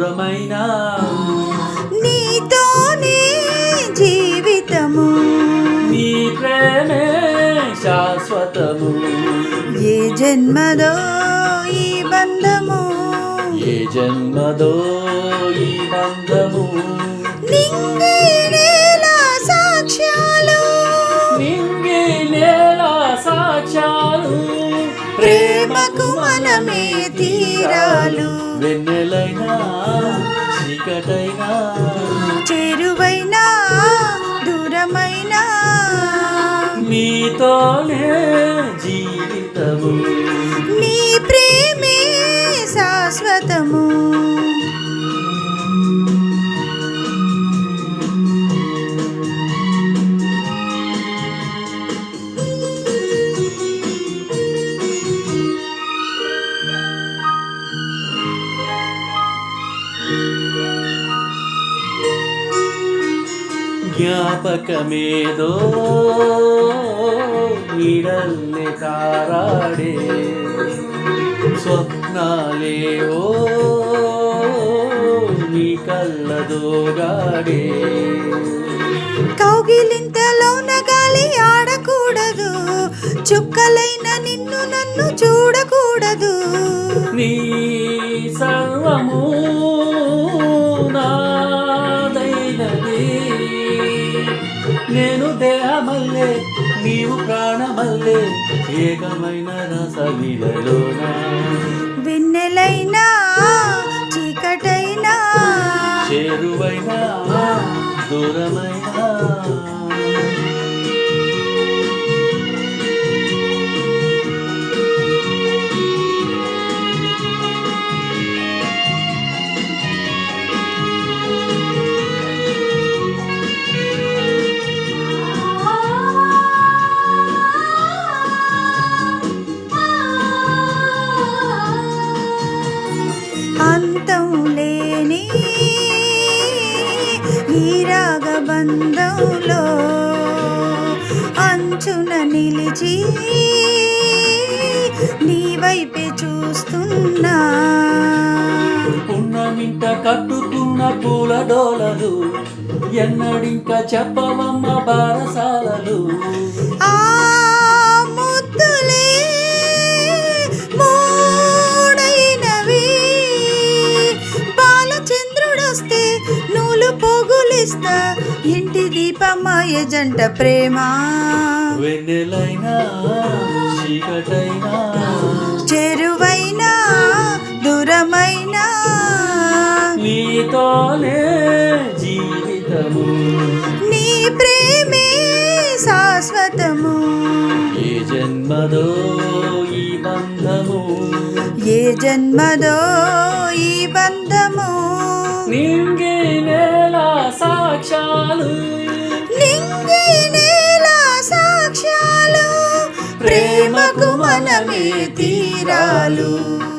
దూరమైన? నీతోనే జీవితము. నీ ప్రేమే శాశ్వతము. ఏ జన్మదో ఈ బంధము. ఏ జన్మదో ఈ బంధము. నింగి నేల సాక్ష్యాలు. నింగి నేల సాక్ష్యాలు. ప్రేమకు మనమే వెన్నెలైనా చీకటైనా చేరువైనా దూరమైనా. నీతోనే జీవితము. జ్ఞాపకమేదో నీడల్లే తారాడే స్వప్నాలేవో నీ కళ్ళదోగాడే కౌగిలింతలోన గాలి ఆడకూడదు చుక్కలైన నిన్ను నన్ను చూడకూడదు. నీ సర్వము ప్రాణమల్లే నీవు ప్రాణమల్లే ఏకమైన రసవిలలోనా వెన్నెలైనా రాగబంధంలో అంచున నిలిచి నీ వైపే చూస్తున్నా. పున్నమింట కట్టుకున్న పూల డోలలు ఎన్నడింక చెప్పవమ్మ బారసాలలు. ఆ ముద్దులే మూడైనవి. బాలచంద్రుడొస్తే నూలు పోగులిస్తా ఇంటి దీపమాయ జంట ప్రేమ. వెన్నెలైనా చీకటైనా చెరువైనా దూరమైనా. నీతోనే జీవితము. నీ ప్రేమే శాశ్వతము. ఏ జన్మదో ఈ బంధము? ఏ జన్మదో ఈ బంధము. నేల సాక్ష్యాలు నింగి నేల సాక్ష్యాలు. ప్రేమకు మనమే తీరాలు.